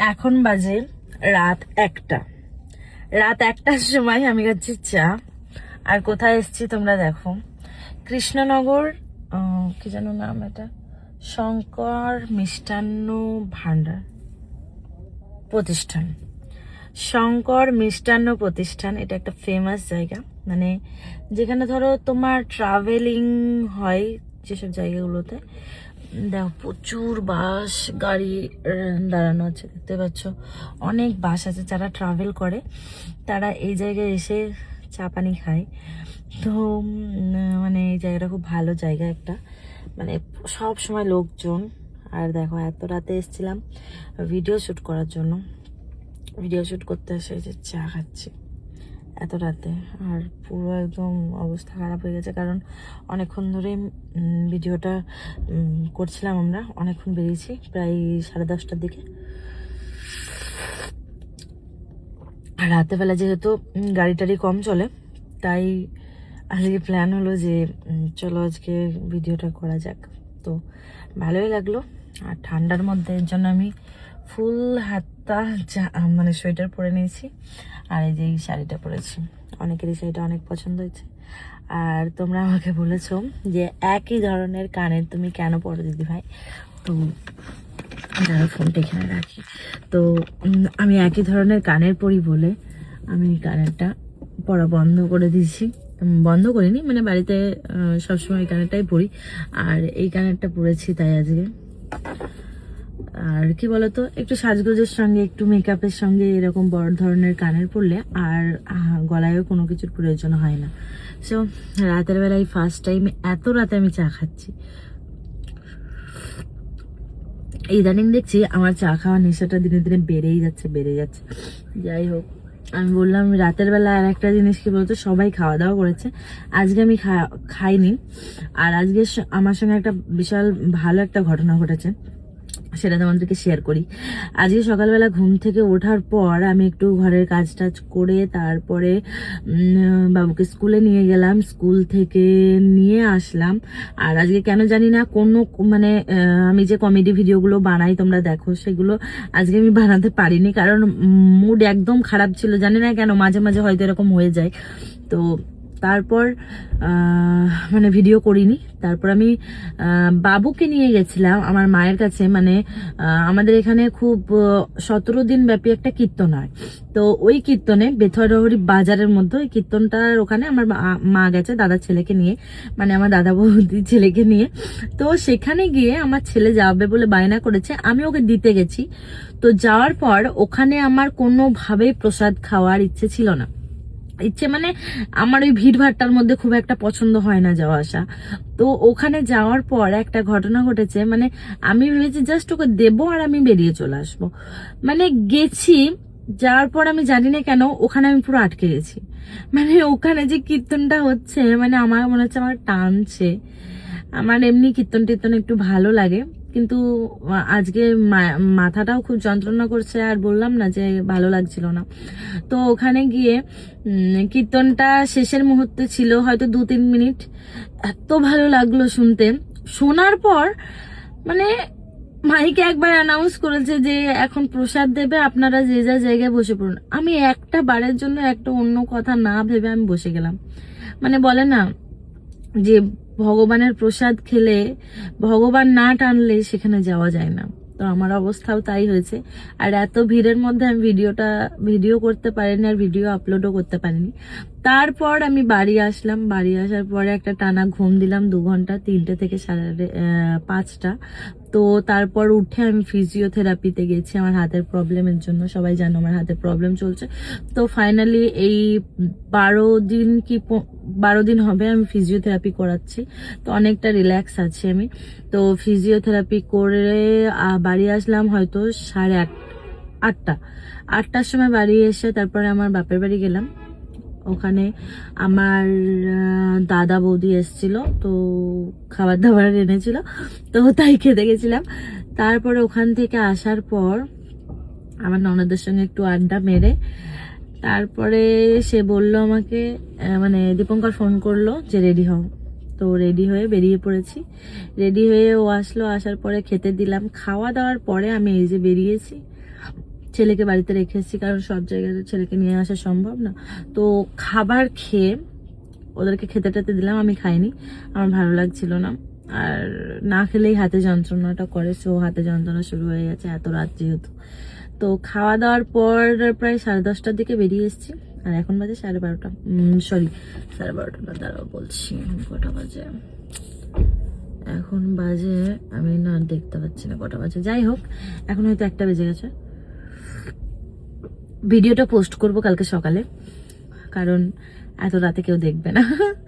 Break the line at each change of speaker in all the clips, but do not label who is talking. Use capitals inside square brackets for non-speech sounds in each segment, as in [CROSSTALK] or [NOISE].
এখন বাজে রাত একটা। রাত একটার সময় আমি খাচ্ছি চা। আর কোথায় এসেছি তোমরা দেখো। কৃষ্ণনগর কি যেন নাম এটা? শঙ্কর মিষ্টান্ন ভাণ্ডার প্রতিষ্ঠান। শঙ্কর মিষ্টান্ন প্রতিষ্ঠান, এটা একটা ফেমাস জায়গা। মানে যেখানে ধরো তোমার ট্রাভেলিং হয় যেসব জায়গাগুলোতে। দেখো, প্রচুর বাস, গাড়ি দাঁড়ানো আছে, দেখতে পাচ্ছ। অনেক বাস আছে যারা ট্রাভেল করে। তারা এই জায়গায় এসে চা পানি খায়। তো মানে এই জায়গাটা খুব ভালো জায়গা একটা। মানে সব সময় লোকজন। আর দেখো, এত রাতে এসেছিলাম ভিডিও শ্যুট করার জন্য। ভিডিও শ্যুট করতে এসে যে চা খাচ্ছি। এত রাতে। আর পুরো একদম অবস্থা খারাপ হয়ে গেছে, কারণ অনেকক্ষণ ধরে ভিডিওটা করছিলাম আমরা। অনেকক্ষণ বেরিয়েছি, প্রায় সাড়ে দশটার দিকে। আর রাতেবেলা যেহেতু গাড়ি টাড়ি কম চলে, তাই আজকে প্ল্যান হলো যে চলো আজকে ভিডিওটা করা যাক। তো ভালোই লাগল। আর ঠান্ডার মধ্যে এর জন্য আমি ফুল হাতটা যা- মানে সোয়েটার পরে নিয়েছি। আর এই যে এই শাড়িটা পরেছি। অনেকের শাড়িটা অনেক পছন্দ হয়েছে। আর তোমরা আমাকে বলেছ যে একই ধরনের কানের তুমি কেন পরো দিদি ভাই? তো দাঁড়া ফোনটা এখানে রাখি। তো আমি একই ধরনের কানের পরি বলে আমি কানেরটা পরা বন্ধ করে দিয়েছি। বন্ধ করিনি মানে বাড়িতে সবসময় এই কানেরটাই পরি। আর এই কানেরটা পরেছি তাই আজকে। আর কি বলতো, একটু সাজগোজের সঙ্গে, একটু মেকআপের সঙ্গে এরকম বড় ধরনের কানের পরলে আর গলায়ও কোনো কিছুর প্রয়োজন হয় না। সো রাতের বেলায় ফার্স্ট টাইম এত রাতে আমি চা খাচ্ছি। ইদানিং দেখছি আমার চা খাওয়ার নেশাটা দিনে দিনে বেড়েই যাচ্ছে বেড়েই যাচ্ছে। যাই হোক, আমি বললাম রাতের বেলা আর একটা জিনিস কি বলতো, সবাই খাওয়া দাওয়া করেছে। আজকে আমি খাইনি। আর আজকে আমার সঙ্গে একটা বিশাল ভালো একটা ঘটনা ঘটেছে। সেটা তোমাদেরকে শেয়ার করি। আজকে সকালবেলা ঘুম থেকে ওঠার পর আমি একটু ঘরের কাজ টাজ করে তারপরে বাবুকে স্কুলে নিয়ে গেলাম। স্কুল থেকে নিয়ে আসলাম। আর আজকে কেন জানি না কোনো মানে আমি যে কমেডি ভিডিওগুলো বানাই তোমরা দেখো, সেগুলো আজকে আমি বানাতে পারিনি। কারণ মুড একদম খারাপ ছিল। জানি না কেন, মাঝে মাঝে হয়তো এরকম হয়ে যায়। তো তারপর মানে ভিডিও করিনি। তারপর আমি বাবুকে নিয়ে গেছিলাম আমার মায়ের কাছে। মানে আমাদের এখানে খুব সতেরো দিন ব্যাপী একটা কীর্তন হয়। তো ওই কীর্তনে বেথরহরি বাজারের মধ্যে ওই কীর্তনটার ওখানে আমার মা- গেছে দাদা ছেলেকে নিয়ে। মানে আমার দাদা বৌদির ছেলেকে নিয়ে। তো সেখানে গিয়ে আমার ছেলে যাবে বলে বায়না করেছে। আমি ওকে দিতে গেছি। তো যাওয়ার পর ওখানে আমার কোনোভাবেই প্রসাদ খাওয়ার ইচ্ছে ছিল না। ইচ্ছে মানে আমার ওই ভিড় ভাট্টার মধ্যে খুব একটা পছন্দ হয় না যাওয়া আসা। তো ওখানে যাওয়ার পর একটা ঘটনা ঘটেছে মানে আমি ভেবেছি জাস্ট ওকে দেবো আর আমি বেরিয়ে চলে আসব। মানে গেছি, যাওয়ার পর আমি জানি না কেন ওখানে আমি পুরো আটকে গেছি। মানে ওখানে যে কীর্তনটা হচ্ছে মানে আমার মনে হচ্ছে আমার টানছে। আমার এমনি কীর্তন টীর্তন একটু ভালো লাগে। কিন্তু আজকে মাথাটাও খুব যন্ত্রণা করছে আর বললাম না যে ভালো লাগছিল না। তো ওখানে গিয়ে কীর্তনটা শেষের মুহূর্তে ছিল হয়তো দু তিন মিনিট। এত ভালো লাগল শুনতে। শোনার পর মানে মাইকে একবার অ্যানাউন্স করেছে যে এখন প্রসাদ দেবে, আপনারা যে যা জায়গায় বসে পড়ুন। আমি একটা বারের জন্য একটা অন্য কথা না ভেবে আমি বসে গেলাম। মানে বলে না যে ভগবানের প্রসাদ খেলে ভগবান না টানলে সেখানে যাওয়া যায় না। তো আমার অবস্থাও তাই হয়েছে। আর এত ভিড়ের মধ্যে আমি ভিডিওটা, ভিডিও করতে পারিনি আর ভিডিও আপলোডও করতে পারিনি। তারপর আমি বাড়ি আসলাম। বাড়ি আসার পরে একটা টানা ঘুম দিলাম দু ঘণ্টা, তিনটে থেকে সাড়ে পাঁচটা। তো তারপর উঠে আমি ফিজিওথেরাপিতে গেছি। আমার হাতের প্রবলেমের জন্য। সবাই জানো আমার হাতের প্রবলেম চলছে। তো ফাইনালি এই বারো দিন কি বারো দিন হবে আমি ফিজিওথেরাপি করাচ্ছি। তো অনেকটা রিল্যাক্স আছি আমি। তো ফিজিওথেরাপি করে বাড়ি আসলাম হয়তো সাড়ে আট, আটটা। আটটার সময় বাড়ি এসে তারপরে আমার বাপের বাড়ি গেলাম। ওখানে আমার দাদা বৌদি এসেছিল, তো খাবার দাবার এনেছিল। তো তাই খেতে গেছিলাম। তারপরে ওখান থেকে আসার পর আমার ননদের সঙ্গে একটু আড্ডা মেরে তারপরে সে বলল আমাকে মানে দীপঙ্কর ফোন করল যে, রেডি হও। তো রেডি হয়ে বেরিয়ে পড়েছি। রেডি হয়ে ও আসলো, আসার পরে খেতে দিলাম। খাওয়া দাওয়ার পরে আমি এই যে বেরিয়েছি, ছেলেকে বাড়িতে রেখে এসেছি, কারণ সব জায়গায় ছেলেকে নিয়ে আসা সম্ভব না। তো খাবার খেয়ে ওদেরকে খেতে টেতে দিলাম, আমি খাইনি। আমার ভালো লাগছিল না। আর না খেলেই হাতে যন্ত্রণাটা করে, সো হাতে যন্ত্রণা শুরু হয়ে গেছে এত রাত যেহেতু। তো খাওয়া দাওয়ার পর প্রায় সাড়ে দশটার দিকে বেরিয়ে এসেছি। আর এখন বাজে সাড়ে বারোটা। সরি সাড়ে বারোটা না দাঁড়াও বলছি, কটা বাজে? এখন বাজে, আমি না দেখতে পাচ্ছি না কটা বাজে। যাই হোক, এখন হয়তো একটা বেজে গেছে। ভিডিওটা পোস্ট করব কালকে সকালে, কারণ এত রাতে কেউ দেখবে না।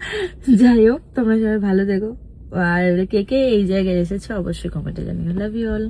[LAUGHS] যাই হোক, তোমরা সবাই ভালো দেখো আর কে কে এই জায়গায় এসেছ, অবশ্যই কমেন্টে জানিও। Love you all